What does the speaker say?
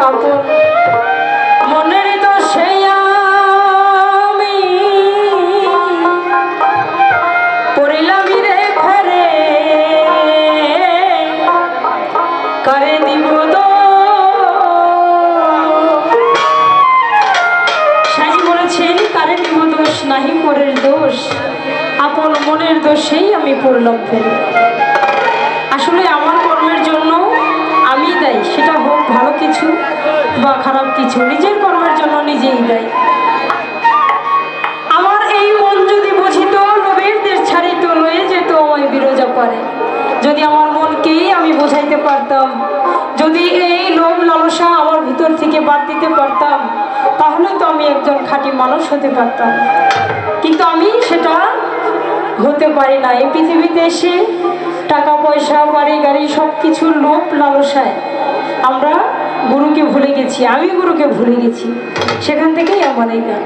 আপন মনের দিব সাজি বলেছেন, কারে দিব দোষ? নাহি পরের দোষ। আপন মনের দোষেই আমি পড়লাম আসলে আমার কিছু বা খারাপ কিছু নিজের কর্মের জন্য নিজেই দায়ী। আমার এই মন যদি বুঝিত লোভের দেশ ছাড়িত লয়ে যেত আমায় বিরোজা করে। যদি আমার মনকেই আমি বোঝাইতে পারতাম, যদি এই লোভ লালসা আমার ভিতর থেকে বাদ দিতে পারতাম, তাহলে তো আমি একজন খাঁটি মানুষ হতে পারতাম। কিন্তু আমি সেটা হতে পারি না। এই পৃথিবীতে এসে টাকা পয়সা, বাড়ি গাড়ি সব কিছুর লোভ লালসায় আমরা গুরুকে ভুলে গেছি আমি গুরুকে ভুলে গেছি। সেখান থেকেই আমার এই গান।